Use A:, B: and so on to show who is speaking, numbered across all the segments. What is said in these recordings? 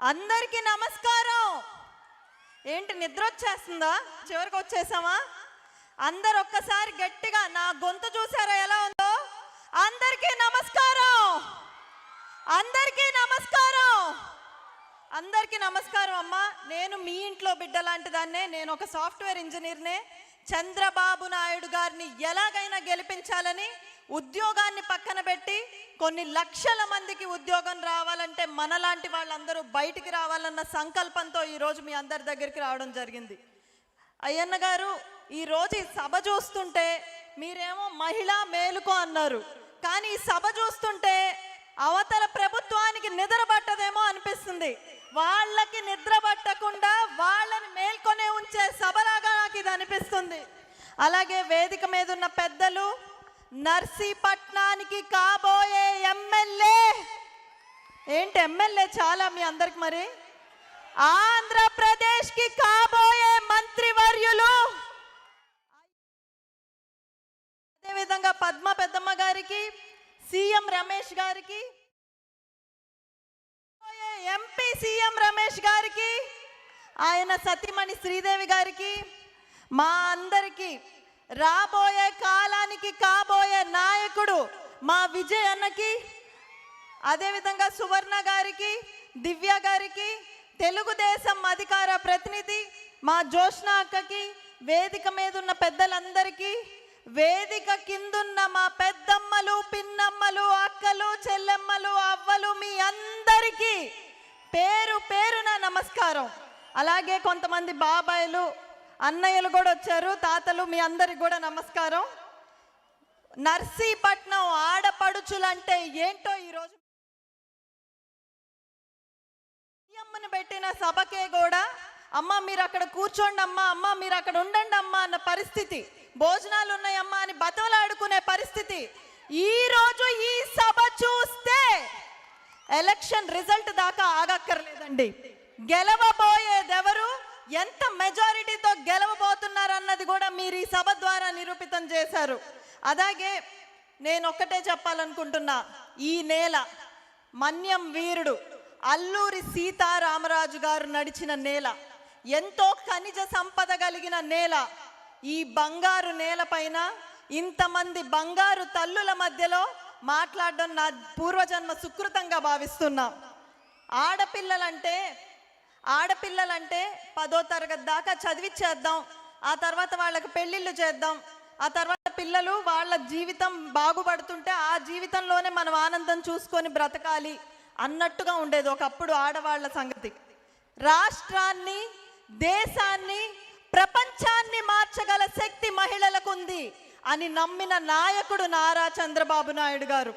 A: అందరికీ నమస్కారం. ఏంటి నిద్ర వచ్చేస్తుందా చివరికి వచ్చేసామా? అందరు ఒక్కసారి గట్టిగా నా గొంతు చూసారా ఎలా ఉందో? అందరికీ నమస్కారం. అందరికీ నమస్కారం. అందరికీ నమస్కారం అమ్మా. నేను మీ ఇంట్లో బిడ్డ లాంటి దాన్నే నేను ఒక సాఫ్ట్వేర్ ఇంజనీర్నే. చంద్రబాబు నాయుడు గారిని ఎలాగైనా గెలిపించాలని ఉద్యోగాన్ని పక్కన పెట్టి కొన్ని లక్షల మందికి ఉద్యోగం రావాలంటే మనలాంటి వాళ్ళందరూ బయటికి రావాలన్న సంకల్పంతో ఈరోజు మీ అందరి దగ్గరికి రావడం జరిగింది. అయ్యన్న గారు ఈరోజు ఈ సభ చూస్తుంటే మీరేమో మహిళా మేలుకో అన్నారు. కానీ ఈ సభ చూస్తుంటే అవతల ప్రభుత్వానికి నిద్ర పట్టదేమో అనిపిస్తుంది. వాళ్ళకి నిద్ర పట్టకుండా వాళ్ళని మేల్కొనే ఉంచే సభలాగా నాకు ఇది అనిపిస్తుంది. అలాగే వేదిక మీద ఉన్న పెద్దలు నర్సీపట్నానికి కాబోయే ఎమ్మెల్యే. ఏంటి ఎమ్మెల్యే చాలా మీ అందరికి మరి? ఆంధ్రప్రదేశ్కి కాబోయే మంత్రివర్యులు. అదేవిధంగా పద్మ పెద్దమ్మ గారికి సీఎం రమేష్ గారికి ఎంపీ సీఎం రమేష్ గారికి ఆయన సతీమణి శ్రీదేవి గారికి మా అందరికీ రాబోయే కాలానికి కాబోయే నాయకుడు మా విజయ్ అన్నకి అదేవిధంగా సువర్ణ గారికి దివ్య గారికి తెలుగుదేశం అధికార ప్రతినిధి మా జోష్ణ అక్కకి వేదిక మీద ఉన్న పెద్దలందరికీ వేదిక కిందున్న మా పెద్దమ్మలు పిన్నమ్మలు అక్కలు చెల్లెమ్మలు అవ్వలు మీ అందరికీ పేరు పేరున నమస్కారం. అలాగే కొంతమంది బాబాయిలు అన్నయ్యలు కూడా వచ్చారు తాతలు మీ అందరికి కూడా నమస్కారం. నర్సీపట్నం ఆడపడుచులంటే ఏంటో ఈరోజు? అమ్మను పెట్టిన సభకే కూడా అమ్మ మీరు అక్కడ కూర్చోండి అమ్మా అమ్మ మీరు అక్కడ ఉండండి అమ్మా అన్న పరిస్థితి. భోజనాలు ఉన్నాయమ్మా అని బతలాడుకునే పరిస్థితి. ఈ రోజు ఈ సభ చూస్తే ఎలక్షన్ రిజల్ట్ దాకా ఆగక్కర్లేదండి. గెలవబోయేదెవరు? ఎంత మెజారిటీతో గెలవబోతున్నారన్నది కూడా మీరు ఈ సభ ద్వారా నిరూపితం చేశారు. అలాగే నేను ఒక్కటే చెప్పాలనుకుంటున్నా ఈ నేల మన్యం వీరుడు అల్లూరి సీతారామరాజు గారు నడిచిన నేల ఎంతో ఖనిజ సంపద కలిగిన నేల ఈ బంగారు నేలపైన ఇంతమంది బంగారు తల్లుల మధ్యలో మాట్లాడడం నా పూర్వజన్మ సుకృతంగా భావిస్తున్నా. ఆడపిల్లలంటే ఆడపిల్లలంటే పదో తరగతి దాకా చదివిచ్చేద్దాం ఆ తర్వాత వాళ్ళకి పెళ్ళిళ్ళు చేద్దాం ఆ తర్వాత పిల్లలు వాళ్ళ జీవితం బాగుపడుతుంటే ఆ జీవితంలోనే మనం ఆనందం చూసుకొని బ్రతకాలి అన్నట్టుగా ఉండేది ఒకప్పుడు ఆడవాళ్ళ సంగతి. రాష్ట్రాన్ని దేశాన్ని ప్రపంచాన్ని మార్చగల శక్తి మహిళలకు ఉంది అని నమ్మిన నాయకుడు నారా చంద్రబాబు నాయుడు గారు.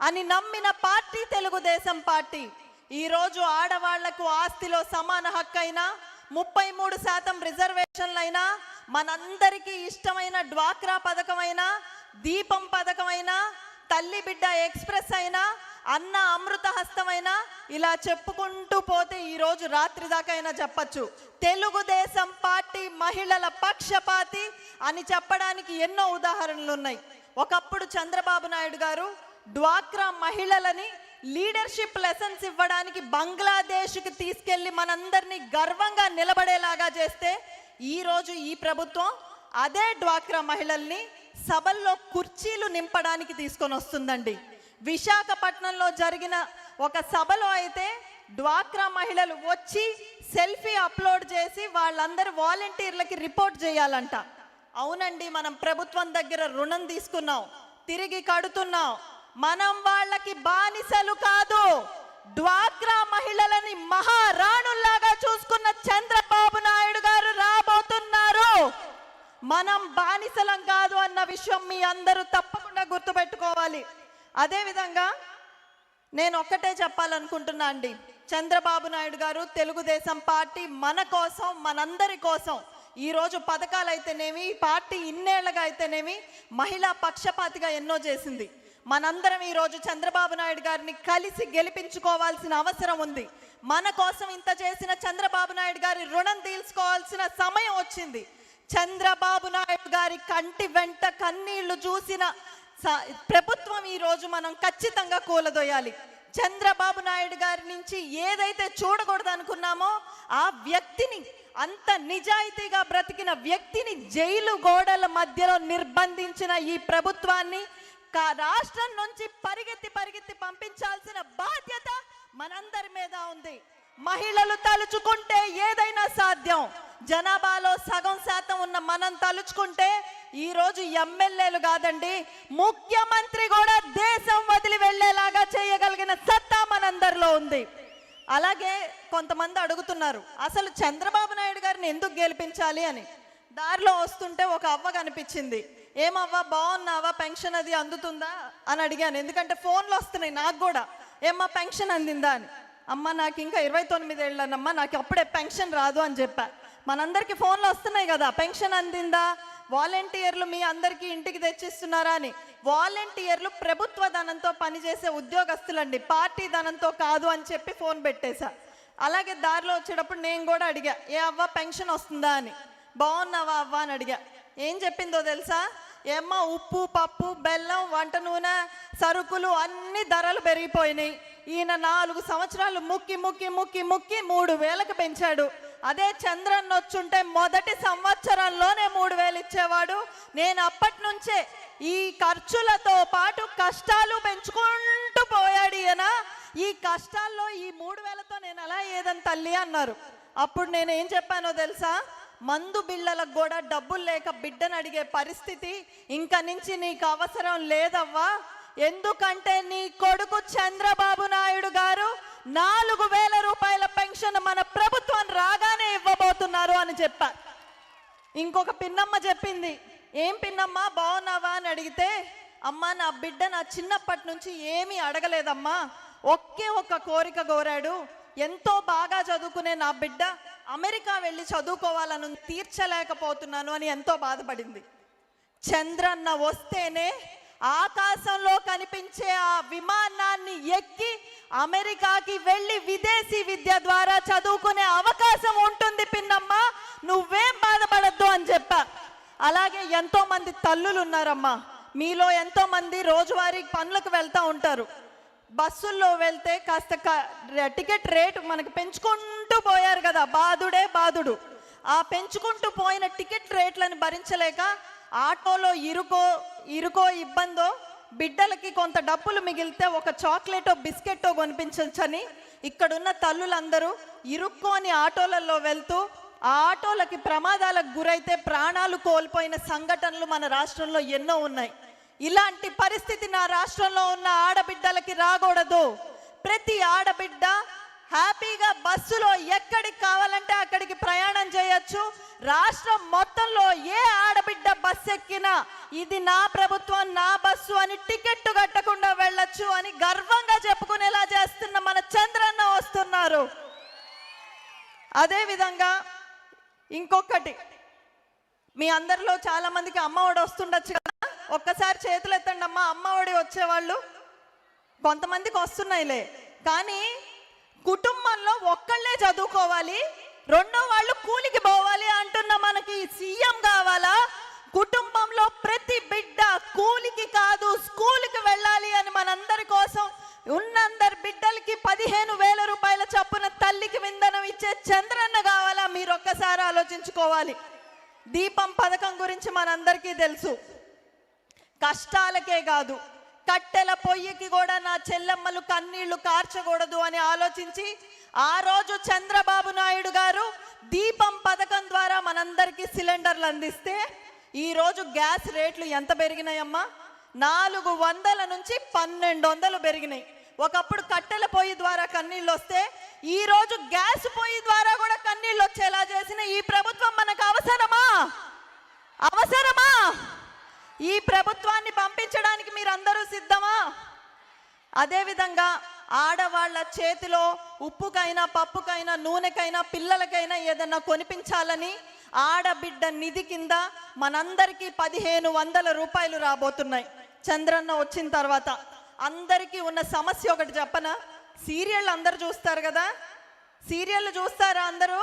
A: అని నమ్మిన పార్టీ తెలుగుదేశం పార్టీ ఈరోజు ఆడవాళ్ళకు ఆస్తిలో సమాన హక్కైనా ముప్పై మూడు శాతం రిజర్వేషన్లైనా మనందరికీ ఇష్టమైన డ్వాక్రా పథకమైనా దీపం పథకమైనా తల్లి బిడ్డ ఎక్స్ప్రెస్ అయినా అన్న అమృత హస్తమైనా ఇలా చెప్పుకుంటూ పోతే ఈరోజు రాత్రి దాకా అయినా చెప్పచ్చు. తెలుగుదేశం పార్టీ మహిళల పక్షపాతి అని చెప్పడానికి ఎన్నో ఉదాహరణలు ఉన్నాయి ఒకప్పుడు చంద్రబాబు నాయుడు గారు డ్వాక్రా మహిళలని లీడర్షిప్ లెసన్స్ ఇవ్వడానికి బంగ్లాదేశ్కి తీసుకెళ్ళి మనందరినీ గర్వంగా నిలబడేలాగా చేస్తే ఈరోజు ఈ ప్రభుత్వం అదే డ్వాక్రా మహిళల్ని సభల్లో కుర్చీలు నింపడానికి తీసుకొని వస్తుందండి. విశాఖపట్నంలో జరిగిన ఒక సభలో అయితే డ్వాక్రా మహిళలు వచ్చి సెల్ఫీ అప్లోడ్ చేసి వాళ్ళందరూ వాలంటీర్లకి రిపోర్ట్ చేయాలంట. అవునండి మనం ప్రభుత్వం దగ్గర రుణం తీసుకున్నాం తిరిగి కడుతున్నాం మనం వాళ్ళకి బానిసలు కాదు. డ్వాక్రా మహిళలని మహారాణుల్లాగా చూసుకున్న చంద్రబాబు నాయుడు గారు రాబోతున్నారు. మనం బానిసలం కాదు అన్న విషయం మీ అందరూ తప్పకుండా గుర్తుపెట్టుకోవాలి. అదేవిధంగా నేను ఒక్కటే చెప్పాలనుకుంటున్నా అండి. చంద్రబాబు నాయుడు గారు తెలుగుదేశం పార్టీ మన కోసం మనందరి కోసం ఈరోజు పథకాలు అయితేనేమి ఈ పార్టీ ఇన్నేళ్ళుగా అయితేనేమి మహిళా పక్షపాతిగా ఎన్నో చేసింది. మనందరం ఈ రోజు చంద్రబాబు నాయుడు గారిని కలిసి గెలిపించుకోవాల్సిన అవసరం ఉంది. మన కోసం ఇంత చేసిన చంద్రబాబు నాయుడు గారి రుణం తీర్చుకోవాల్సిన సమయం వచ్చింది. చంద్రబాబు నాయుడు గారి కంటి వెంట కన్నీళ్ళు చూసిన ప్రభుత్వం ఈ రోజు మనం ఖచ్చితంగా కూలదోయాలి. చంద్రబాబు నాయుడు గారి నుంచి ఏదైతే చూడకూడదు అనుకున్నామో ఆ వ్యక్తిని అంత నిజాయితీగా బ్రతికిన వ్యక్తిని జైలు గోడల మధ్యలో నిర్బంధించిన ఈ ప్రభుత్వాన్ని రాష్ట్రం నుంచి పరిగెత్తి పరిగెత్తి పంపించాల్సిన బాధ్యత మనందరి మీద ఉంది. మహిళలు తలుచుకుంటే ఏదైనా సాధ్యం. జనాభాలో సగం శాతం ఉన్న మనం తలుచుకుంటే ఈరోజు ఎమ్మెల్యేలు కాదండి ముఖ్యమంత్రి కూడా దేశం వదిలి వెళ్ళేలాగా చేయగలిగిన సత్తా మనందరిలో ఉంది. అలాగే కొంతమంది అడుగుతున్నారు అసలు చంద్రబాబు నాయుడు గారిని ఎందుకు గెలిపించాలి అని. దారిలో వస్తుంటే ఒక అవ్వ కనిపించింది. ఏమవ్వా బాగున్నావా? పెన్షన్ అది అందుతుందా? అని అడిగాను. ఎందుకంటే ఫోన్లు వస్తున్నాయి నాకు కూడా. ఏమ్మా పెన్షన్ అందిందా అని. అమ్మ నాకు ఇంకా ఇరవై తొమ్మిది ఏళ్ళనమ్మా నాకు అప్పుడే పెన్షన్ రాదు అని చెప్పా. మనందరికీ ఫోన్లు వస్తున్నాయి కదా పెన్షన్ అందిందా? వాలంటీర్లు మీ అందరికీ ఇంటికి తెచ్చిస్తున్నారా అని. వాలంటీర్లు ప్రభుత్వ ధనంతో పనిచేసే ఉద్యోగస్తులండి. పార్టీ ధనంతో కాదు అని చెప్పి ఫోన్ పెట్టేశా. అలాగే దారిలో వచ్చేటప్పుడు నేను కూడా అడిగా ఏ అవ్వ పెన్షన్ వస్తుందా? అని. బాగున్నావా అవ్వ? అని అడిగా. ఏం చెప్పిందో తెలుసా? ఏమ్మ ఉప్పు పప్పు బెల్లం వంట నూనె సరుకులు అన్ని ధరలు పెరిగిపోయినాయి. ఈయన నాలుగు సంవత్సరాలు ముక్కి ముక్కి ముక్కి ముక్కి మూడు వేలకు పెంచాడు. అదే చంద్రన్ వచ్చుంటే మొదటి సంవత్సరంలోనే మూడు వేలు ఇచ్చేవాడు. నేను అప్పటి నుంచే ఈ ఖర్చులతో పాటు కష్టాలు పెంచుకుంటూ పోయాడు ఈయన. ఈ కష్టాల్లో ఈ మూడు వేలతో నేను ఎలా ఏదని తల్లి అన్నారు. అప్పుడు నేను ఏం చెప్పానో తెలుసా? మందు బిళ్ళలకు కూడా డబ్బులు లేక బిడ్డను అడిగే పరిస్థితి ఇంక నుంచి నీకు అవసరం లేదవ్వా? ఎందుకంటే నీ కొడుకు చంద్రబాబు నాయుడు గారు నాలుగు వేల రూపాయల పెన్షన్ మన ప్రభుత్వం రాగానే ఇవ్వబోతున్నారు అని చెప్పారు ఇంకొక పిన్నమ్మ చెప్పింది ఏం పిన్నమ్మ బాగున్నావా? అని అడిగితే అమ్మ నా బిడ్డ నా చిన్నప్పటి నుంచి ఏమీ అడగలేదమ్మా. ఒకే ఒక్క కోరిక కోరాడు. ఎంతో బాగా చదువుకునే నా బిడ్డ అమెరికా వెళ్ళి చదువుకోవాలను తీర్చలేకపోతున్నాను అని ఎంతో బాధపడింది. చంద్రన్న వస్తేనే ఆకాశంలో కనిపించే ఆ విమానాన్ని ఎక్కి అమెరికాకి వెళ్ళి విదేశీ విద్య ద్వారా చదువుకునే అవకాశం ఉంటుంది పిన్నమ్మ నువ్వేం బాధపడద్దు అని చెప్పా. అలాగే ఎంతో మంది తల్లులు ఉన్నారమ్మా. మీలో ఎంతో మంది రోజువారీ పనులకు వెళ్తూ ఉంటారు. బస్సుల్లో వెళ్తే కాస్త టికెట్ రేటు మనకు పెంచుకుంటూ పోయారు కదా బాధుడే బాధుడు ఆ పెంచుకుంటూ పోయిన టికెట్ రేట్లను భరించలేక ఆటోలో ఇరుకో ఇరుకో ఇబ్బందో బిడ్డలకి కొంత డబ్బులు మిగిలితే ఒక చాక్లెటో బిస్కెట్టో కొనిపించవచ్చని ఇక్కడున్న తల్లులందరూ ఇరుక్కోని ఆటోలలో వెళ్తూ ఆ ఆటోలకి ప్రమాదాలకు గురైతే ప్రాణాలు కోల్పోయిన సంఘటనలు మన రాష్ట్రంలో ఎన్నో ఉన్నాయి. ఇలాంటి పరిస్థితి నా రాష్ట్రంలో ఉన్న ఆడబిడ్డలకి రాకూడదు. ప్రతి ఆడబిడ్డ హ్యాపీగా బస్సులో ఎక్కడికి కావాలంటే అక్కడికి ప్రయాణం చేయొచ్చు. రాష్ట్రం మొత్తంలో ఏ ఆడబిడ్డ బస్సు ఎక్కినా ఇది నా ప్రభుత్వం నా బస్సు అని టికెట్ కట్టకుండా వెళ్ళొచ్చు అని గర్వంగా చెప్పుకునేలా చేస్తున్న మన చంద్రన్న వస్తున్నారు. అదేవిధంగా ఇంకొకటి మీ అందరిలో చాలా మందికి అమ్మఒడి వస్తుండొచ్చు కదా? ఒక్కసారి చేతులు ఎత్తండి అమ్మ అమ్మఒడి వచ్చేవాళ్ళు కొంతమందికి వస్తున్నాయిలే. కానీ కుటుంబంలో ఒక్కళ్ళే చదువుకోవాలి రెండో వాళ్ళు కూలికి పోవాలి అంటున్న మనకి సీఎం కావాలా? కుటుంబంలో ప్రతి బిడ్డ కూలికి కాదు స్కూల్కి వెళ్ళాలి అని మనందరి కోసం ఉన్నందరి బిడ్డలకి పదిహేను వేల రూపాయల చొప్పున తల్లికి విందనం ఇచ్చే చంద్రన్న కావాలా? మీరు ఒక్కసారి ఆలోచించుకోవాలి. దీపం పథకం గురించి మనందరికీ తెలుసు. కష్టాలకే కాదు కట్టెల పొయ్యికి కూడా నా చెల్లెమ్మలు కన్నీళ్ళు కార్చకూడదు అని ఆలోచించి ఆ రోజు చంద్రబాబు నాయుడు గారు దీపం పథకం ద్వారా మనందరికీ సిలిండర్లు అందిస్తే ఈరోజు గ్యాస్ రేట్లు ఎంత పెరిగినాయమ్మా? నాలుగు వందల నుంచి పన్నెండు వందలు పెరిగినాయి. ఒకప్పుడు కట్టెల పొయ్యి ద్వారా కన్నీళ్ళు వస్తే ఈరోజు గ్యాస్ పొయ్యి ద్వారా కూడా కన్నీళ్ళు వచ్చేలా చేసిన ఈ ప్రభుత్వం మనకు అవసరమా? అవసరమా? ఈ ప్రభుత్వాన్ని పంపించడానికి మీరందరూ సిద్ధమా? అదేవిధంగా ఆడవాళ్ళ చేతిలో ఉప్పుకైనా పప్పుకైనా నూనెకైనా పిల్లలకైనా ఏదన్నా కొనిపించాలని ఆడబిడ్డ నిధి కింద మనందరికీ పదిహేను వందల రూపాయలు రాబోతున్నాయి. చంద్రన్న వచ్చిన తర్వాత అందరికీ ఉన్న సమస్య ఒకటి చెప్పనా? సీరియల్ అందరు చూస్తారు కదా? సీరియల్ చూస్తారా అందరూ?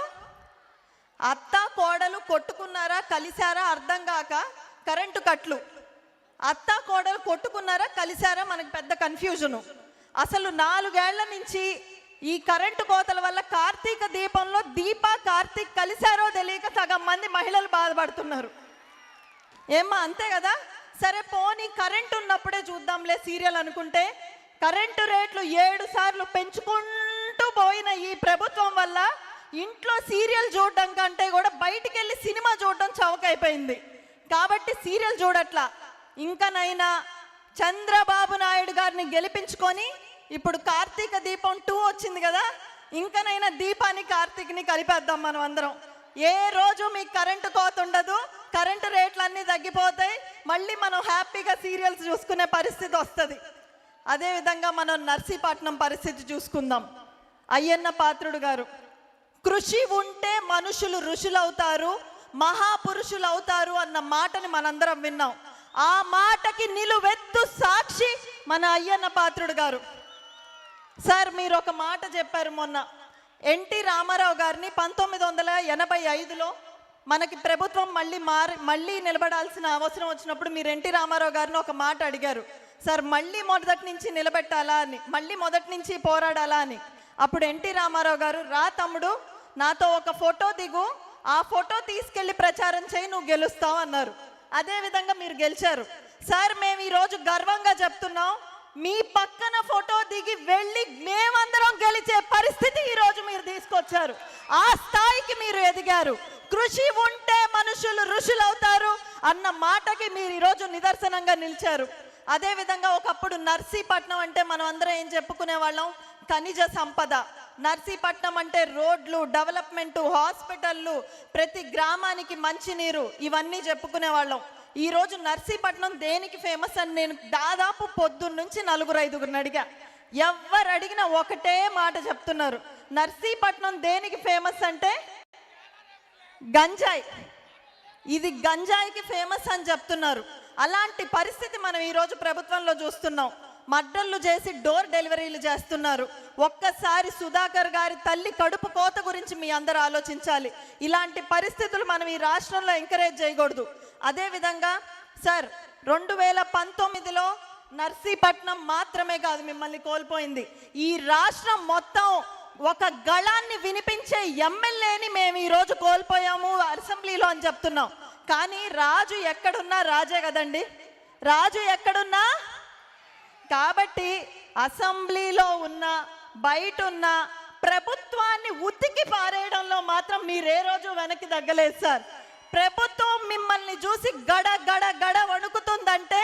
A: అత్త కోడలు కొట్టుకున్నారా కలిశారా అర్థం కాక? కరెంటు కట్లు. అత్త కోడలు కొట్టుకున్నారా? కలిశారా? మనకు పెద్ద కన్ఫ్యూజను. అసలు నాలుగేళ్ళ నుంచి ఈ కరెంటు కోతల వల్ల కార్తీక దీపంలో దీప కార్తీక్ కలిశారో తెలియక సగం మంది మహిళలు బాధపడుతున్నారు. ఏమ్మా అంతే కదా? సరే పోనీ కరెంట్ ఉన్నప్పుడే చూద్దాంలే సీరియల్ అనుకుంటే. కరెంటు రేట్లు ఏడు సార్లు పెంచుకుంటూ పోయిన ఈ ప్రభుత్వం వల్ల ఇంట్లో సీరియల్ చూడడం కంటే కూడా బయటికి వెళ్ళి సినిమా చూడడం చవకైపోయింది కాబట్టి సీరియల్ చూడట్లా. ఇంకనైనా చంద్రబాబు నాయుడు గారిని గెలిపించుకొని ఇప్పుడు కార్తీక దీపం టూ వచ్చింది కదా ఇంకనైనా దీపాన్ని కార్తీక్ని కలిపేద్దాం మనం అందరం. ఏ రోజు మీకు కరెంటు కోత ఉండదు కరెంటు రేట్లు అన్నీ తగ్గిపోతాయి మళ్ళీ మనం హ్యాపీగా సీరియల్స్ చూసుకునే పరిస్థితి వస్తుంది. అదేవిధంగా మనం నర్సీపట్నం పరిస్థితి చూసుకుందాం. అయ్యన్న పాత్రుడు గారు కృషి ఉంటే మనుషులు ఋషులవుతారు మహాపురుషులు అవుతారు అన్న మాటని మనందరం విన్నాం. ఆ మాటకి నిలువెత్తు సాక్షి మన అయ్యన్న పాత్రుడు గారు. సార్ మీరు ఒక మాట చెప్పారు మొన్న. ఎన్టీ రామారావు గారిని పంతొమ్మిది వందల ఎనభై ఐదులో మనకి ప్రభుత్వం మళ్ళీ మారి మళ్ళీ నిలబడాల్సిన అవసరం వచ్చినప్పుడు మీరు ఎన్టీ రామారావు గారిని ఒక మాట అడిగారు. సార్ మళ్ళీ మొదటి నుంచి నిలబెట్టాలా అని మళ్ళీ మొదటి నుంచి పోరాడాలా అని. అప్పుడు ఎన్టీ రామారావు గారు రా తమ్ముడు నాతో ఒక ఫోటో దిగు ఆ ఫోటో తీసుకెళ్ళి ప్రచారం చేయి నువ్వు గెలుస్తావు అన్నారు. అదే విధంగా మీరు గెలిచారు. సార్ మేము ఈరోజు గర్వంగా చెప్తున్నాం మీ పక్కన ఫోటో దిగి వెళ్ళి మేమందరం గెలిచే పరిస్థితి ఈరోజు మీరు తీసుకొచ్చారు. ఆ స్థాయికి మీరు ఎదిగారు. కృషి ఉంటే మనుషులు ఋషులవుతారు అన్న మాటకి మీరు ఈరోజు నిదర్శనంగా నిలిచారు. అదేవిధంగా ఒకప్పుడు నర్సీపట్నం అంటే మనం అందరం ఏం చెప్పుకునే వాళ్ళం ఖనిజ సంపద. నర్సీపట్నం అంటే రోడ్లు డెవలప్మెంట్ హాస్పిటళ్ళు ప్రతి గ్రామానికి మంచినీరు ఇవన్నీ చెప్పుకునే వాళ్ళం. ఈరోజు నర్సీపట్నం దేనికి ఫేమస్ అని నేను దాదాపు పొద్దున్న నుంచి నలుగురు ఐదుగురిని అడిగా. ఎవరు అడిగినా ఒకటే మాట చెప్తున్నారు. నర్సీపట్నం దేనికి ఫేమస్ అంటే గంజాయి. ఇది గంజాయికి ఫేమస్ అని చెప్తున్నారు. అలాంటి పరిస్థితి మనం ఈరోజు ప్రభుత్వంలో చూస్తున్నాం. మడ్డళ్ళు చేసి డోర్ డెలివరీలు చేస్తున్నారు. ఒక్కసారి సుధాకర్ గారి తల్లి కడుపు కోత గురించి మీ అందరూ ఆలోచించాలి. ఇలాంటి పరిస్థితులు మనం ఈ రాష్ట్రంలో ఎంకరేజ్ చేయకూడదు. అదేవిధంగా సార్ రెండు వేల పంతొమ్మిదిలో నర్సీపట్నం మాత్రమే కాదు మిమ్మల్ని కోల్పోయింది. ఈ రాష్ట్రం మొత్తం ఒక గళాన్ని వినిపించే ఎమ్మెల్యేని మేము ఈరోజు కోల్పోయాము అసెంబ్లీలో అని చెప్తున్నాం. కానీ రాజు ఎక్కడున్నా రాజే కదండి. రాజు ఎక్కడున్నా కాబట్టి అసెంబ్లీలో ఉన్న బయట ఉన్న ప్రభుత్వాన్ని ఉతికి పారేయడంలో మాత్రం మీరు ఏ రోజు వెనక్కి తగ్గలేదు సార్. ప్రభుత్వం మిమ్మల్ని చూసి గడ గడ గడ వణుకుతుందంటే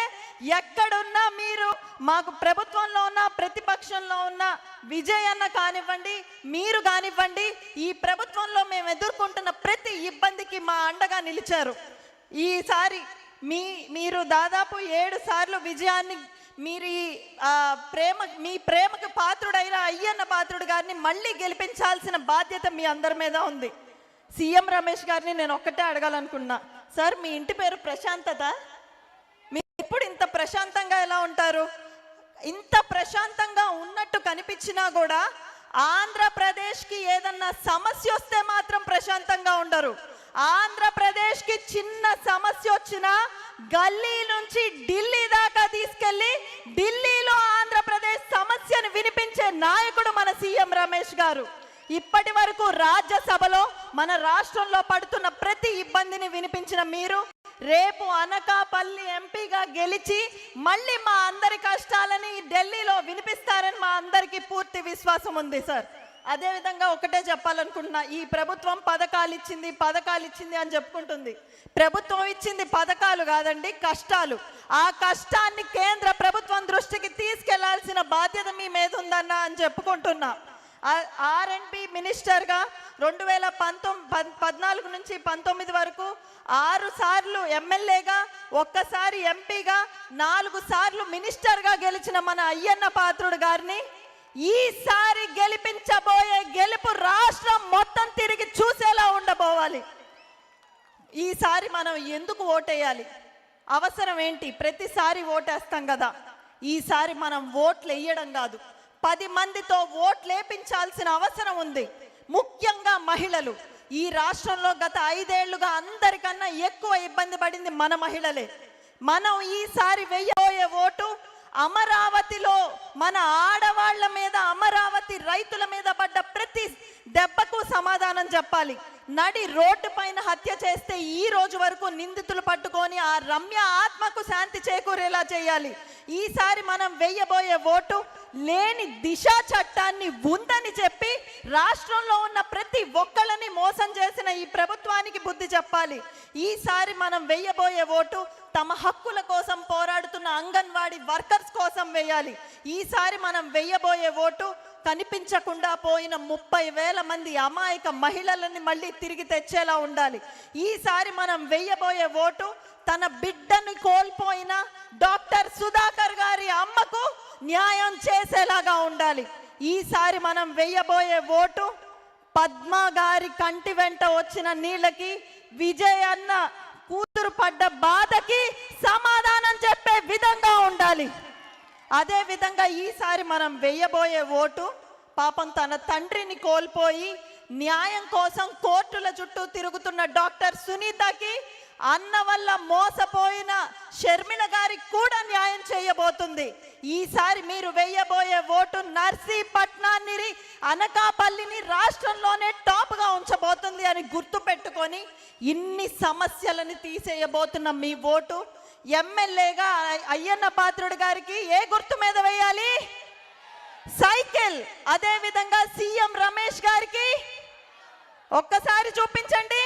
A: ఎక్కడున్నా మీరు మాకు ప్రభుత్వంలో ఉన్న ప్రతిపక్షంలో ఉన్న విజయ్ అన్న కానివ్వండి మీరు కానివ్వండి ఈ ప్రభుత్వంలో మేము ఎదుర్కొంటున్న ప్రతి ఇబ్బందికి మా అండగా నిలిచారు. ఈసారి మీ మీరు దాదాపు ఏడు సార్లు విజయాన్ని మీరు ఈ ప్రేమ మీ ప్రేమకు పాత్రుడైన అయ్యన్న పాత్రుడు గారిని మళ్ళీ గెలిపించాల్సిన బాధ్యత మీ అందరి మీద ఉంది. సీఎం రమేష్ గారిని నేను ఒక్కటే అడగాలనుకున్నా. సార్ మీ ఇంటి పేరు ప్రశాంతత? మీరు ఎప్పుడు ఇంత ప్రశాంతంగా ఎలా ఉంటారు? ఇంత ప్రశాంతంగా ఉన్నట్టు కనిపించినా కూడా ఆంధ్రప్రదేశ్కి ఏదన్నా సమస్య వస్తే మాత్రం ప్రశాంతంగా ఉండరు. ఆంధ్రప్రదేశ్కి చిన్న సమస్య వచ్చినా గల్లీ నుంచి ఢిల్లీ దాకా తీసుకెళ్ళి ఢిల్లీలో ఆంధ్రప్రదేశ్ సమస్యను వినిపించే నాయకుడు మన సీఎం రమేష్ గారు. ఇప్పటి వరకు రాజ్యసభలో మన రాష్ట్రంలో పడుతున్న ప్రతి ఇబ్బందిని వినిపించిన మీరు రేపు అనకాపల్లి ఎంపీగా గెలిచి మళ్ళీ మా అందరి కష్టాలని ఢిల్లీలో వినిపిస్తారని మా అందరికీ పూర్తి విశ్వాసం ఉంది సార్. అదేవిధంగా ఒకటే చెప్పాలనుకుంటున్నా ఈ ప్రభుత్వం పథకాలు ఇచ్చింది పథకాలు ఇచ్చింది అని చెప్పుకుంటుంది. ప్రభుత్వం ఇచ్చింది పథకాలు కాదండి కష్టాలు. ఆ కష్టాన్ని కేంద్ర ప్రభుత్వం దృష్టికి తీసుకెళ్ళాల్సిన బాధ్యత మీ మీద ఉందన్న అని చెప్పుకుంటున్నా. ఆర్ఎన్పి మినిస్టర్గా రెండు వేల పంతొమ్మిది పద్నాలుగు నుంచి పంతొమ్మిది వరకు ఆరు సార్లు ఎమ్మెల్యేగా ఒక్కసారి ఎంపీగా నాలుగు సార్లు మినిస్టర్గా గెలిచిన మన అయ్యన్న పాత్రుడు గారిని ఈసారి గెలిపించబోయే గెలుపు రాష్ట్రం మొత్తం తిరిగి చూసేలా ఉండబోవాలి. ఈసారి మనం ఎందుకు ఓటేయాలి? అవసరం ఏంటి? ప్రతిసారి ఓటేస్తాం కదా. ఈసారి మనం ఓట్లు వేయడం కాదు. పది మందితో ఓట్లు వేపించాల్సిన అవసరం ఉంది. ముఖ్యంగా మహిళలు. ఈ రాష్ట్రంలో గత ఐదేళ్ళుగా అందరికన్నా ఎక్కువ ఇబ్బంది పడింది మన మహిళలే. మనం ఈసారి వెయ్యబోయే ఓటు అమరావతిలో మన ఆడవాళ్ళ మీద అమరావతి రైతుల మీద పడ్డ ప్రతి దెబ్బకు సమాధానం చెప్పాలి. నడి రోడ్డు పైన హత్య చేస్తే ఈ రోజు వరకు నిందితులు పట్టుకొని ఆ రమ్య ఆత్మకు శాంతి చేకూరేలా చేయాలి. ఈసారి మనం వెయ్యబోయే ఓటు లేని దిశ చట్టాన్ని ఉందని చెప్పి రాష్ట్రంలో ఉన్న ప్రతి ఒక్కళ్ళని మోసం చేసిన ఈ ప్రభుత్వానికి బుద్ధి చెప్పాలి. ఈసారి మనం వెయ్యబోయే ఓటు తమ హక్కుల కోసం పోరాడుతున్న అంగన్వాడీ వర్కర్స్ కోసం వేయాలి. ఈసారి మనం వెయ్యబోయే ఓటు కనిపించకుండా పోయిన ముప్పై వేల మంది అమాయక మహిళలని మళ్ళీ తిరిగి తెచ్చేలా ఉండాలి. ఈసారి మనం వెయ్యబోయే ఓటు తన బిడ్డను కోల్పోయిన డాక్టర్ సుధాకర్ గారి అమ్మకు న్యాయం చేసేలాగా ఉండాలి. ఈసారి మనం వెయ్యబోయే ఓటు పద్మ గారి కంటి వెంట వచ్చిన నీళ్ళకి విజయ్ అన్న కూతురు పడ్డ బాధకి సమాధానం చెప్పే విధంగా ఉండాలి. అదే విధంగా ఈసారి మనం వెయ్యబోయే ఓటు పాపం తన తండ్రిని కోల్పోయి న్యాయం కోసం కోర్టుల చుట్టూ తిరుగుతున్న డాక్టర్ సునీతకి అన్న వల్ల మోసపోయిన షర్మిల గారికి కూడా న్యాయం చేయబోతుంది. ఈసారి మీరు వెయ్యబోయే ఓటు నర్సీపట్నాన్ని అనకాపల్లిని రాష్ట్రంలోనే టాప్గా ఉంచబోతుంది అని గుర్తు పెట్టుకొని ఇన్ని సమస్యలను తీసేయబోతున్న మీ ఓటు ఎమ్మెల్యేగా అయ్యన్న పాత్రుడు గారికి ఏ గుర్తు మీద వేయాలి? సైకిల్ అదేవిధంగా సీఎం రమేష్ గారికి. ఒక్కసారి చూపించండి.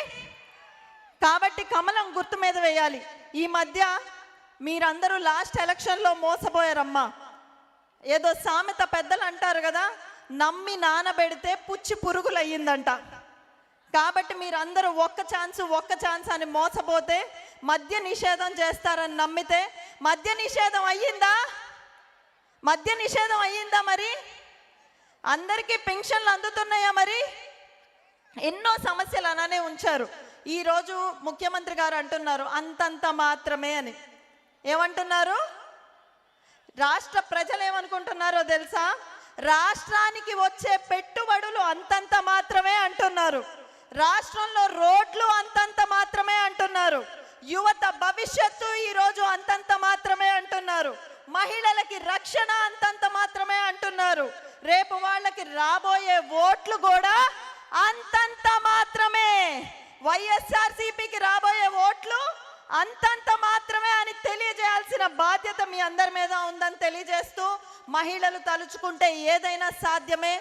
A: కాబట్టి కమలం గుర్తు మీద వేయాలి. ఈ మధ్య మీరందరూ లాస్ట్ ఎలక్షన్లో మోసపోయారమ్మా. ఏదో సామెత పెద్దలు అంటారు కదా నమ్మి నానబెడితే పుచ్చి పురుగులు అయ్యిందంట కాబట్టి మీరందరూ ఒక్క ఛాన్స్ ఒక్క ఛాన్స్ అని మోసపోతే మద్య నిషేధం చేస్తారని నమ్మితే మద్య నిషేధం అయ్యిందా? మద్య నిషేధం అయ్యిందా మరి? అందరికీ పెన్షన్లు అందుతున్నాయా మరి? ఎన్నో సమస్యలు అలానే ఉంచారు. ఈరోజు ముఖ్యమంత్రి గారు అంటున్నారు అంతంత మాత్రమే అని. ఏమంటున్నారు? రాష్ట్ర ప్రజలు ఏమనుకుంటున్నారో తెలుసా? రాష్ట్రానికి వచ్చే పెట్టుబడులు అంతంత మాత్రమే అంటున్నారు. రాష్ట్రంలో రోడ్లు అంతంత మాత్రమే అంటున్నారు. యువత భవిష్యత్తు ఈరోజు అంతంత మాత్రమే అంటున్నారు. మహిళలకి రక్షణ అంతంత మాత్రమే అంటున్నారు. రేపు వాళ్ళకి రాబోయే ఓట్లు కూడా అంతంత మాత్రమే. వైఎస్ఆర్సీపీకి రాబోయే ఓట్లు అంతంత మాత్రమే అని తెలియజేయాల్సిన బాధ్యత మీ అందరి మీద ఉందని తెలియజేస్తూ మహిళలు తలుచుకుంటే ఏదైనా సాధ్యమే.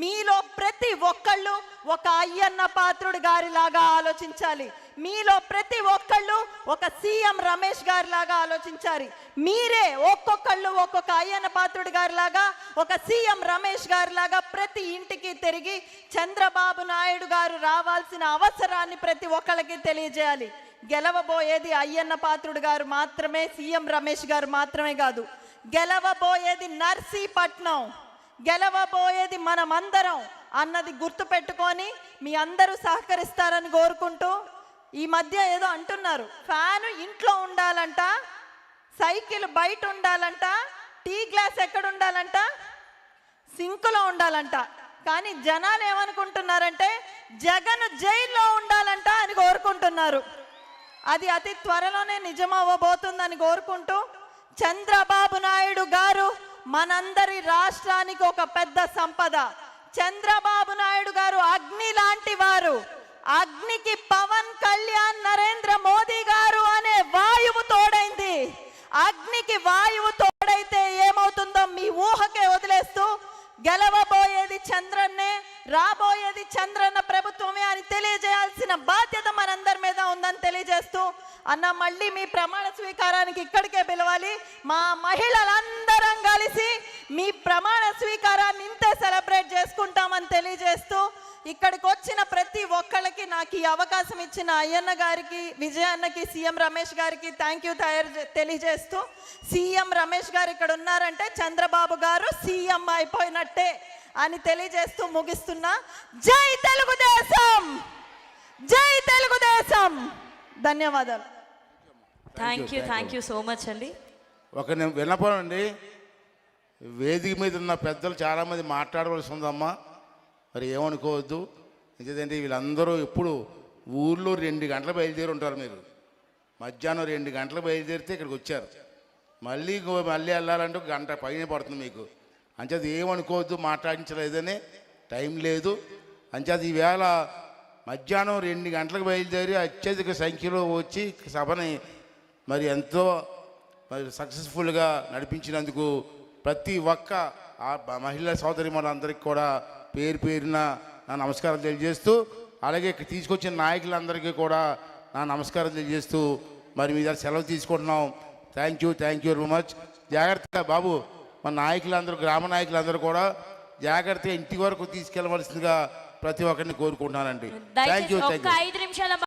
A: మీలో ప్రతి ఒక్కళ్ళు ఒక అయ్యన్న పాత్రుడు గారిలాగా ఆలోచించాలి. మీలో ప్రతి ఒక్కళ్ళు ఒక సీఎం రమేష్ గారి లాగా ఆలోచించాలి. మీరే ఒక్కొక్కళ్ళు ఒక్కొక్క అయ్యన్న పాత్రుడు గారి లాగా ఒక సీఎం రమేష్ గారి లాగా ప్రతి ఇంటికి తిరిగి చంద్రబాబు నాయుడు గారు రావాల్సిన అవసరాన్ని ప్రతి ఒక్కళ్ళకి తెలియజేయాలి. గెలవబోయేది అయ్యన్న పాత్రుడు గారు మాత్రమే సీఎం రమేష్ గారు మాత్రమే కాదు. గెలవబోయేది నర్సీపట్నం గెలవబోయేది మనమందరం అన్నది గుర్తుపెట్టుకొని మీ అందరూ సహకరిస్తారని కోరుకుంటూ ఈ మధ్య ఏదో అంటున్నారు. ఫ్యాను ఇంట్లో ఉండాలంట సైకిల్ బయట ఉండాలంట టీ గ్లాస్ ఎక్కడ ఉండాలంట? సింకులో ఉండాలంట. కానీ జనాలు ఏమనుకుంటున్నారంటే జగన్ జైల్లో ఉండాలంట అని కోరుకుంటున్నారు. అది అతి త్వరలోనే నిజమవ్వబోతుందని కోరుకుంటూ చంద్రబాబు నాయుడు గారు మనందరి రాష్ట్రానికి ఒక పెద్ద సంపద. చంద్రబాబు నాయుడు గారు అగ్ని లాంటి వారు. అగ్నికి పవన్ కళ్యాణ్ నరేంద్ర మోదీ గారు అనే వాయువు తోడైంది. అగ్నికి వాయువు తోడైతే ఏమవుతుందో మీ ఊహకే వదిలేస్తూ గెలవబోయేది చంద్రన్నే రాబోయేది చంద్రన్న ప్రభుత్వమే అని తెలియజేయాల్సిన బాధ్యత మనందరి మీద ఉందని తెలియజేస్తూ అన్న మళ్ళీ మీ ప్రమాణ స్వీకారానికి ఇక్కడికే పిలవాలి. మా మహిళలందరం కలిసి మీ ప్రమాణ స్వీకారాన్ని ఇంతే సెలబ్రేట్ చేసుకుంటామని తెలియజేస్తూ ఇక్కడికి వచ్చిన ప్రతి ఒక్కళ్ళకి నాకు ఈ అవకాశం ఇచ్చిన అయ్యన్న గారికి విజయన్నకి సీఎం రమేష్ గారికి థ్యాంక్ యూ తయారు తెలియజేస్తూ సీఎం రమేష్ గారు ఇక్కడ ఉన్నారంటే చంద్రబాబు గారు సీఎం అయిపోయినట్టే అని తెలియజేస్తూ ముగిస్తున్నా. జై తెలుగుదేశం! జై తెలుగుదేశం! ధన్యవాదాలు.
B: Thank you thank you so much అండి.
C: ఒక నేను విన్నపండి వేదిక మీద ఉన్న పెద్దలు చాలామంది మాట్లాడవలసి ఉందమ్మా. మరి ఏమనుకోవద్దు. ఎందుకంటే వీళ్ళందరూ ఎప్పుడు ఊర్లో రెండు గంటలు బయలుదేరి ఉంటారు మీరు. మధ్యాహ్నం రెండు గంటలు బయలుదేరితే ఇక్కడికి వచ్చారు. మళ్ళీ మళ్ళీ వెళ్ళాలంటే ఒక గంట పైన పడుతుంది మీకు. అంచేది ఏమనుకోవద్దు మాట్లాడించలేదని టైం లేదు. అంచేది ఈవేళ మధ్యాహ్నం రెండు గంటలకు బయలుదేరి అత్యధిక సంఖ్యలో వచ్చి సభని మరి ఎంతో మరి సక్సెస్ఫుల్గా నడిపించినందుకు ప్రతి ఒక్క ఆ మహిళా సోదరి మనందరికీ కూడా పేరు పేరున నా నమస్కారం తెలియజేస్తూ అలాగే ఇక్కడ తీసుకొచ్చిన నాయకులందరికీ కూడా నా నమస్కారం తెలియజేస్తూ మరి మీ దగ్గర సెలవు తీసుకుంటున్నాం. Thank you thank you very much జాగ్రత్తగా బాబు మన నాయకులందరూ గ్రామ నాయకులందరూ కూడా జాగ్రత్తగా ఇంటి వరకు తీసుకెళ్ళవలసిందిగా ప్రతి ఒక్కరిని కోరుకుంటున్నానండి. Thank you thank you